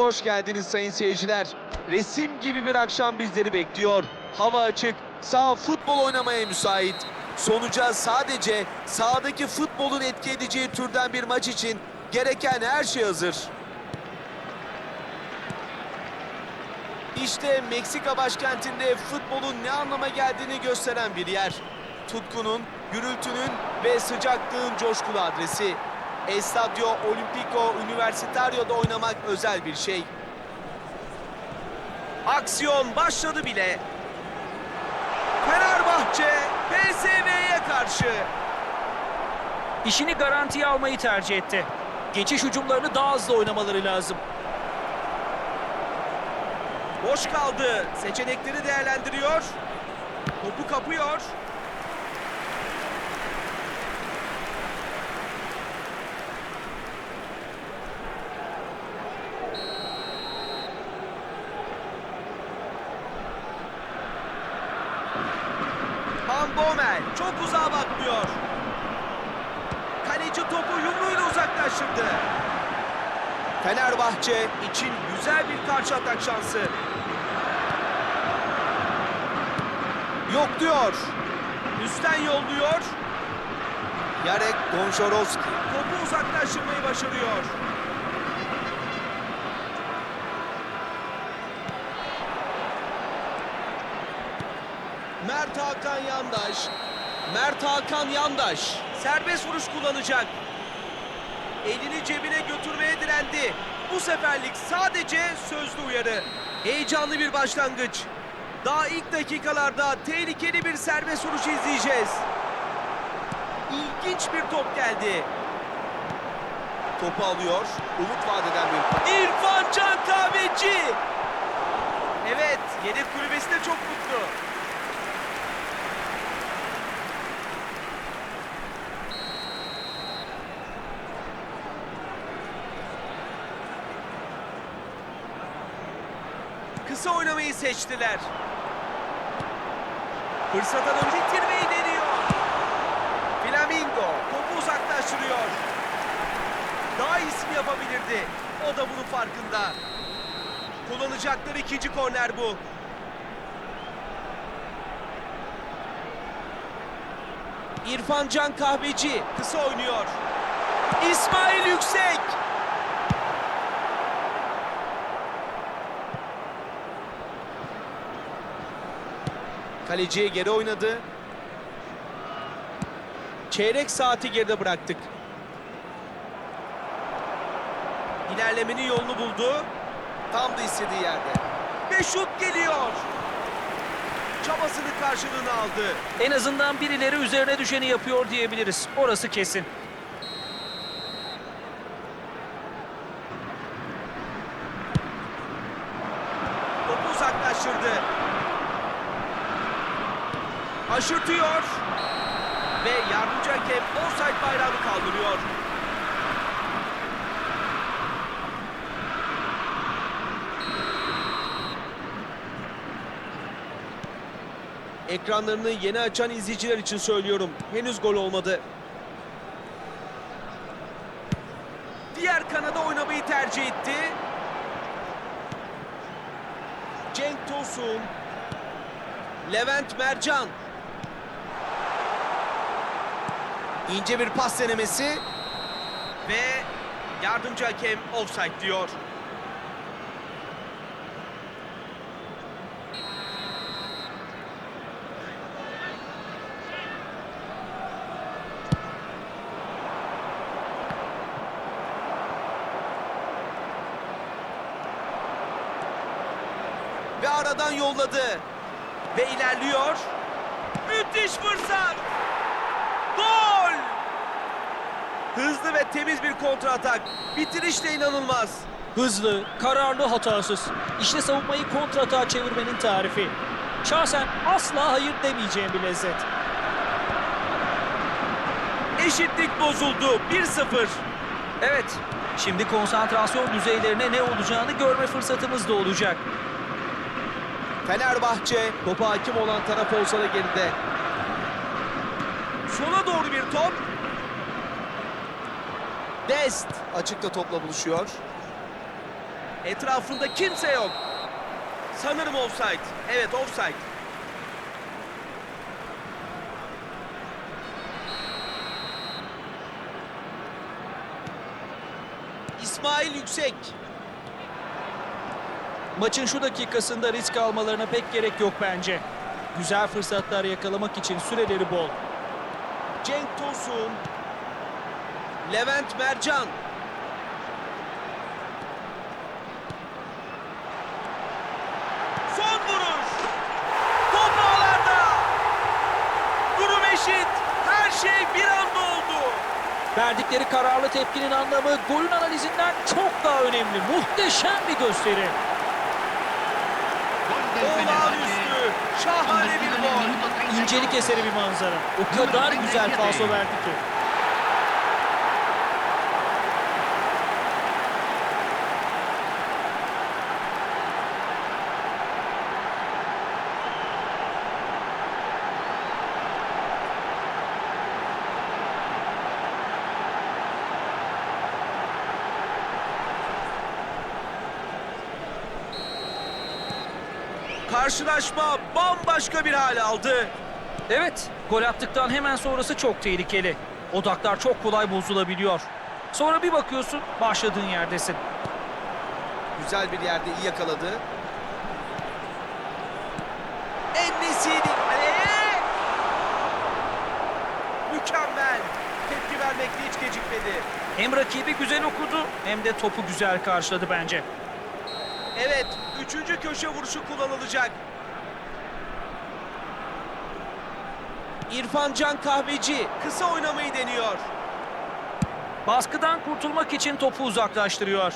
Hoş geldiniz sayın seyirciler. Resim gibi bir akşam bizleri bekliyor. Hava açık, sağ futbol oynamaya müsait. Sonuca sadece sahadaki futbolun etki edeceği türden bir maç için gereken her şey hazır. İşte Meksika başkentinde futbolun ne anlama geldiğini gösteren bir yer. Tutkunun, gürültünün ve sıcaklığın coşkulu adresi. Estadio Olimpico Universitario'da oynamak özel bir şey. Aksiyon başladı bile. Fenerbahçe PSV'ye karşı. İşini garantiye almayı tercih etti. Geçiş hücumlarını daha hızlı oynamaları lazım. Boş kaldı. Seçenekleri değerlendiriyor. Topu kapıyor. Van Bommel çok uzağa bakmıyor. Kaleci topu yumruğuyla uzaklaştırdı. Fenerbahçe için güzel bir karşı atak şansı. Yok diyor. Üstten yolluyor. Yarek Gonçarovski topu uzaklaştırmayı başarıyor. Mert Hakan Yandaş. Mert Hakan Yandaş serbest vuruş kullanacak. Elini cebine götürmeye direndi. Bu seferlik sadece sözlü uyarı. Heyecanlı bir başlangıç. Daha ilk dakikalarda tehlikeli bir serbest vuruş izleyeceğiz. İlginç bir top geldi. Topu alıyor. Umut vadeden bir İrfan Can Kahveci. Evet, yedek kulübesi de çok mutlu. Kısa oynamayı seçtiler. Fırsata dönüş bitirmeyi deniyor. Flamingo topu uzaklaştırıyor. Daha iyisini yapabilirdi. O da bunun farkında. Kullanacakları ikinci korner bu. İrfan Can Kahveci kısa oynuyor. İsmail Yüksek. Kaleciye geri oynadı. Çeyrek saati geride bıraktık. İlerlemenin yolunu buldu. Tam da istediği yerde. Ve şut geliyor. Çabasının karşılığını aldı. En azından birileri üzerine düşeni yapıyor diyebiliriz. Orası kesin. Topu uzaklaştırdı. Aşırtıyor. Ve yardımcı hakem offside bayrağını kaldırıyor. Ekranlarını yeni açan izleyiciler için söylüyorum. Henüz gol olmadı. Diğer kanada oynamayı tercih etti. Cenk Tosun. Levent Mercan. İnce bir pas denemesi. Ve yardımcı hakem offside diyor. Ve aradan yolladı. Ve ilerliyor. Müthiş fırsat. Gol! Hızlı ve temiz bir kontra atak. Bitiriş de inanılmaz. Hızlı, kararlı, hatasız. İşte savunmayı kontratağa çevirmenin tarifi. Şahsen asla hayır demeyeceğim bir lezzet. Eşitlik bozuldu. 1-0. Evet, şimdi konsantrasyon düzeylerine ne olacağını görme fırsatımız da olacak. Fenerbahçe topa hakim olan taraf olsa da geride. Sola doğru bir top. Dest açıkta topla buluşuyor. Etrafında kimse yok. Sanırım offside. Evet offside. İsmail Yüksek. Maçın şu dakikasında risk almalarına pek gerek yok bence. Güzel fırsatlar yakalamak için süreleri bol. Cenk Tosun. Levent Mercan. Son vuruş. Top ağlarda. Durum eşit. Her şey bir anda oldu. Verdikleri kararlı tepkinin anlamı golün analizinden çok daha önemli. Muhteşem bir gösteri. Olağanüstü. Şahane bir gol. İncelik eseri bir manzara. O kadar güzel falso verdi ki. Karşılaşma bambaşka bir hal aldı. Evet, gol attıktan hemen sonrası çok tehlikeli. Odaklar çok kolay bozulabiliyor. Sonra bir bakıyorsun başladığın yerdesin. Güzel bir yerde iyi yakaladı. Ennesiydi. Kaleye! Mükemmel. Tepki vermekte hiç gecikmedi. Hem rakibi güzel okudu hem de topu güzel karşıladı bence. Evet, üçüncü köşe vuruşu kullanılacak. İrfan Can Kahveci kısa oynamayı deniyor. Baskıdan kurtulmak için topu uzaklaştırıyor.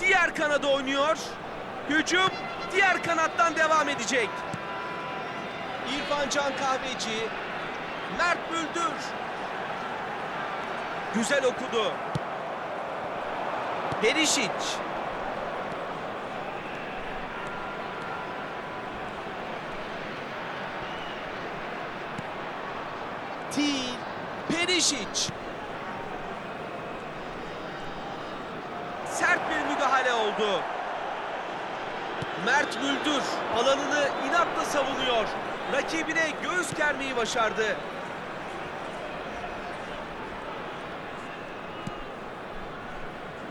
Diğer kanada oynuyor. Hücum diğer kanattan devam edecek. İrfan Can Kahveci. Mert Müldür. Güzel okudu. Perişic. Til. Perişic. Sert bir müdahale oldu. Mert Müldür alanını inatla savunuyor. Rakibine göğüs germeyi başardı.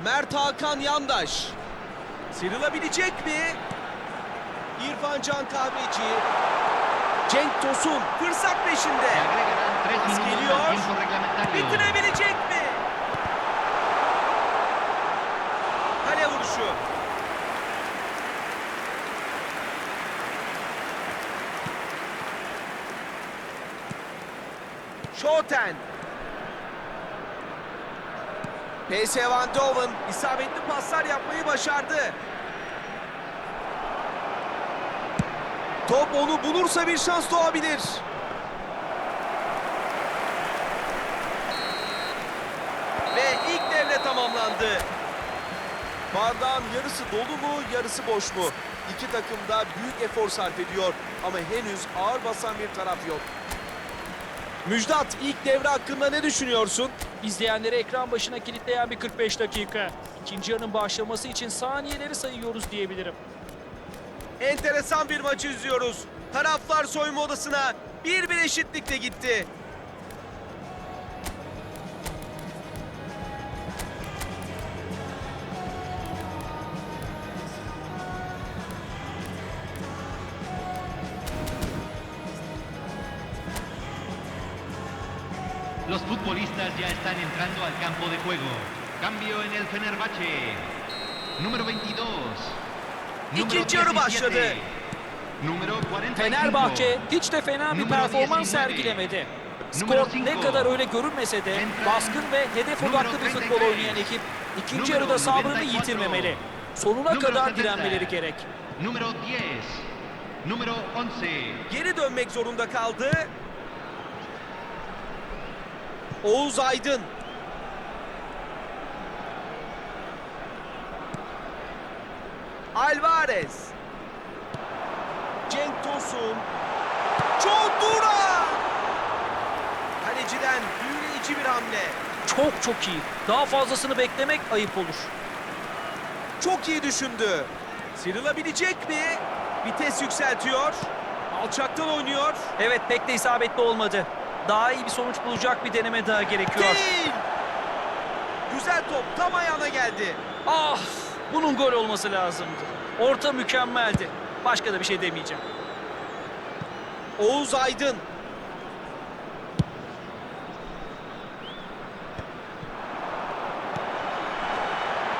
Mert Hakan Yandaş. Sıyrılabilecek mi? İrfan Can Kahveci. Cenk Tosun fırsat peşinde. Pas geliyor. Bitirebilecek mi? Kale vuruşu. Schoten. PSV Eindhoven isabetli paslar yapmayı başardı. Top onu bulursa bir şans doğabilir. Ve ilk devre tamamlandı. Bardağın yarısı dolu mu, yarısı boş mu? İki takım da büyük efor sarf ediyor ama henüz ağır basan bir taraf yok. Müjdat ilk devre hakkında ne düşünüyorsun? İzleyenleri ekran başına kilitleyen bir 45 dakika. İkinci yarının başlaması için saniyeleri sayıyoruz diyebilirim. Enteresan bir maçı izliyoruz. Taraflar soyunma odasına bir bir eşitlikle gitti. Los futbolistas ya están entrando al campo de juego. Cambio en el Fenerbahce. Número 22. Número İkinci yarı 17. başladı. Número 45. Fenerbahçe hiç de fena bir performans 19. sergilemedi. Skor ne 5. kadar öyle görünmese de baskın ve hedef odaklı bir futbol 33. oynayan ekip ikinci yarıda sabrını 94. yitirmemeli. Sonuna kadar 70. direnmeleri gerek. Número 10. Número 11. Geri dönmek zorunda kaldı. Oğuz Aydın. Alvarez. Cenk Tosun. Çondura! Kaleciden büyüleyici bir hamle. Çok çok iyi. Daha fazlasını beklemek ayıp olur. Çok iyi düşündü. Sıyrılabilecek mi? Vites yükseltiyor. Alçaktan oynuyor. Evet pek de isabetli olmadı. Daha iyi bir sonuç bulacak bir deneme daha gerekiyor. Değil. Güzel top tam ayağına geldi. Ah! Bunun gol olması lazımdı. Orta mükemmeldi. Başka da bir şey demeyeceğim. Oğuz Aydın.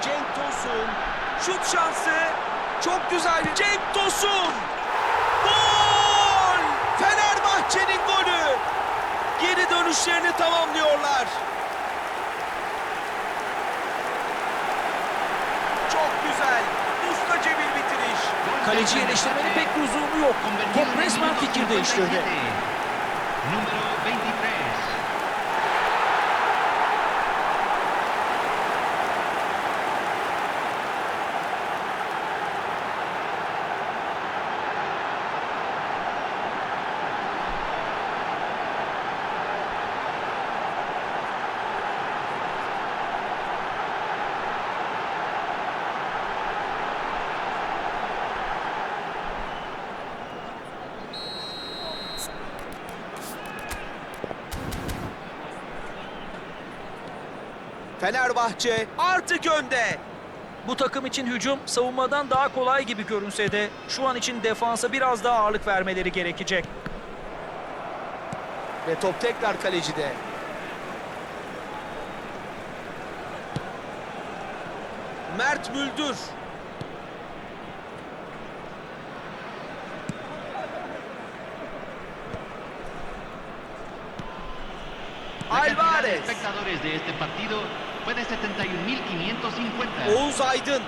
Cenk Tosun. Şut şansı. Çok güzel. Cenk Tosun. Gol! Fenerbahçe'nin golü. Geri dönüşlerini tamamlıyorlar. Çok güzel. Ustaca bir bitiriş. Kaleci eleştirmenin pek bir lüzumu yok. Top resmen fikir değiştirdi. 57. Número 23. Fenerbahçe artık önde. Bu takım için hücum savunmadan daha kolay gibi görünse de şu an için defansa biraz daha ağırlık vermeleri gerekecek. Ve top tekrar kalecide. Mert Müldür. Alvarez. Fue de 71.550. Oğuz Aydın.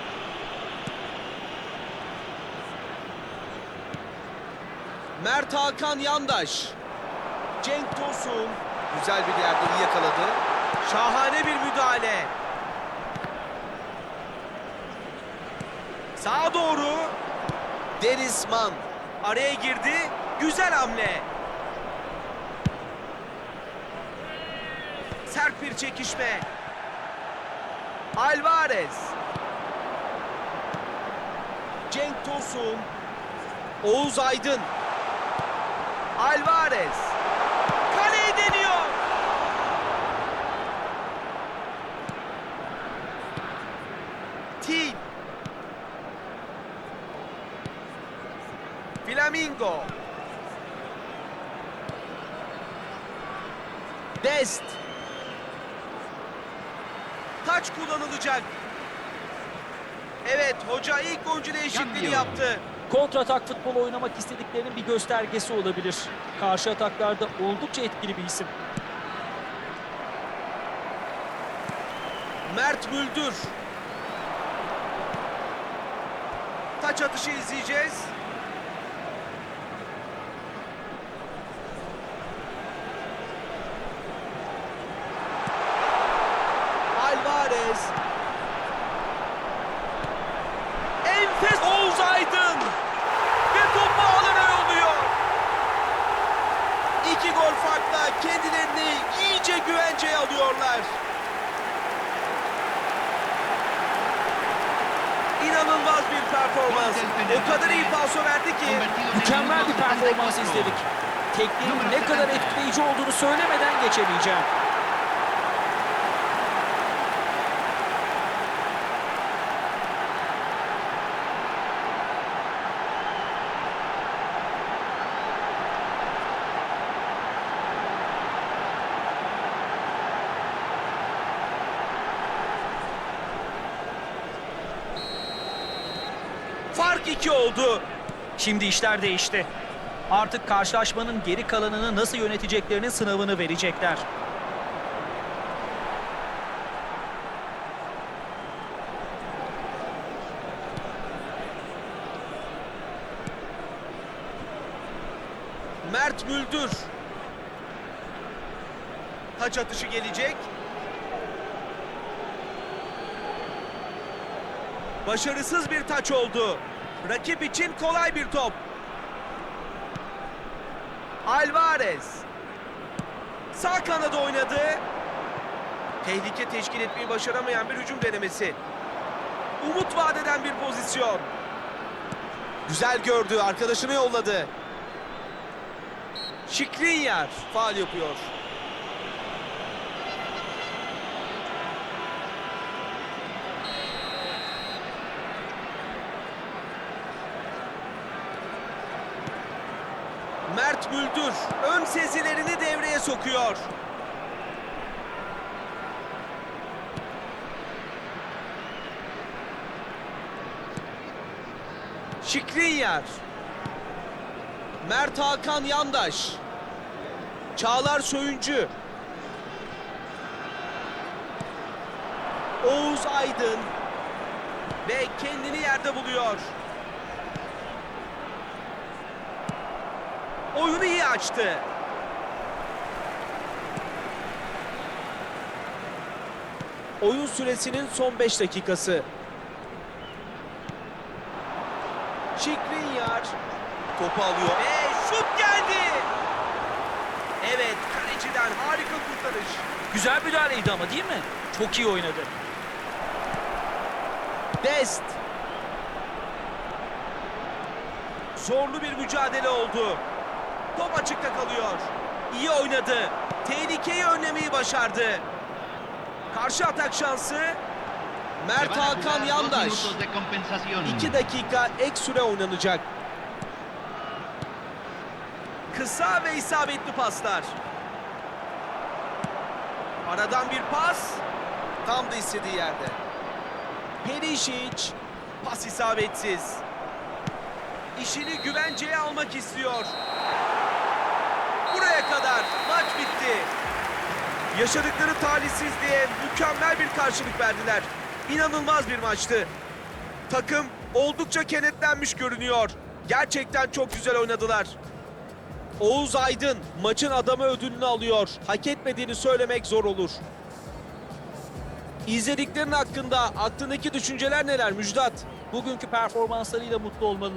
Mert Hakan Yandaş. Cenk Tosun. Güzel bir yerde iyi yakaladı. Şahane bir müdahale. Sağa doğru. Deniz Man. Araya girdi. Güzel hamle. Sert bir çekişme. Alvarez. Cenk Tosun. Oğuz Aydın. Alvarez. Kaleyi deniyor. Til. Flamingo. Dest. Taç kullanılacak. Evet, hoca ilk oyuncu değişikliğini yaptı. Kontratak futbol oynamak istediklerinin bir göstergesi olabilir. Karşı ataklarda oldukça etkili bir isim. Mert Müldür. Taç atışı izleyeceğiz. Alvarez. Enfes Oğuz Aydın. Ve top ağlara yolluyor. İki gol farkla kendilerini iyice güvenceye alıyorlar. İnanılmaz bir performans. O kadar iyi paso verdi ki. Mükemmel bir performans 74. izledik. Tekniğin ne kadar etkileyici olduğunu söylemeden geçemeyeceğim. Fark iki oldu. Şimdi işler değişti. Artık karşılaşmanın geri kalanını nasıl yöneteceklerinin sınavını verecekler. Mert Müldür. Taç atışı gelecek. Başarısız bir taç oldu. Rakip için kolay bir top. Alvarez. Sağ kanada oynadı. Tehlike teşkil etmeyi başaramayan bir hücum denemesi. Umut vadeden bir pozisyon. Güzel gördü, arkadaşını yolladı. Şikrinyar faal yapıyor. Mert Müldür ön sezilerini devreye sokuyor. Şikrinyar. Mert Hakan Yandaş. Çağlar Söyüncü. Oğuz Aydın. Ve kendini yerde buluyor. Oyunu iyi açtı. Oyun süresinin son 5 dakikası. Şikrinyar topu alıyor ve şut geldi. Evet kaleciden harika kurtarış. Güzel müdahaleydi ama değil mi? Çok iyi oynadı. Dest. Zorlu bir mücadele oldu. Top açıkta kalıyor. İyi oynadı. Tehlikeyi önlemeyi başardı. Karşı atak şansı. Mert Hakan Yandaş. minutos de compensación. 2 dakika ek süre oynanacak. Kısa ve isabetli paslar. Aradan bir pas. Tam da istediği yerde. Perisic. Pas isabetsiz. İşini güvenceye almak istiyor. Kadar maç bitti. Yaşadıkları talihsizliğe mükemmel bir karşılık verdiler. İnanılmaz bir maçtı. Takım oldukça kenetlenmiş görünüyor. Gerçekten çok güzel oynadılar. Oğuz Aydın maçın adamı ödülünü alıyor. Hak etmediğini söylemek zor olur. İzlediklerin hakkında aklındaki düşünceler neler Müjdat? Bugünkü performanslarıyla mutlu olmalılar.